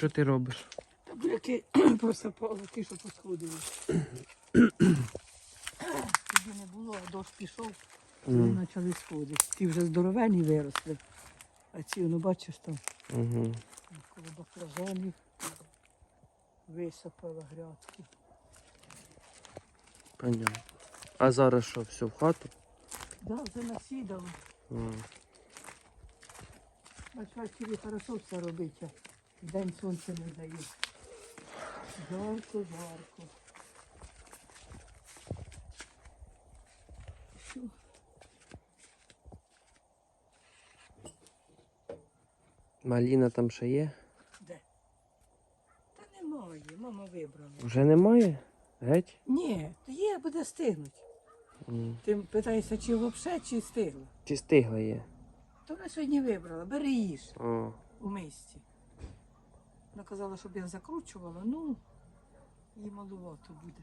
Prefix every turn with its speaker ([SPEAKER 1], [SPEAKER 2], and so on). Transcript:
[SPEAKER 1] Що ти робиш?
[SPEAKER 2] Та буряки просто ті, що посходили. Тоді не було, а дощ пішов, вони почали сходити. Ті вже здоровені виросли. А ці, ну бачиш, там
[SPEAKER 1] Угу.
[SPEAKER 2] коло баклажанів висипала грядки.
[SPEAKER 1] Понятно. А зараз що, все в хату?
[SPEAKER 2] Да, вже насідало.
[SPEAKER 1] М.
[SPEAKER 2] Бачиш, ввечері хорошо все робить, а день сонця не дає. Жарко, жарко. Що?
[SPEAKER 1] Маліна там ще є?
[SPEAKER 2] Де? Та немає, мама вибрала.
[SPEAKER 1] Вже немає? Геть?
[SPEAKER 2] Ні, то є, буде стигнуть.
[SPEAKER 1] М.
[SPEAKER 2] Ти питаєшся, чи взагалі, чи стигла.
[SPEAKER 1] Чи стигла є?
[SPEAKER 2] То вона сьогодні вибрала, бери їж
[SPEAKER 1] О.
[SPEAKER 2] у мисці. Вона казала, щоб я закручувала, ну, їй малувато буде.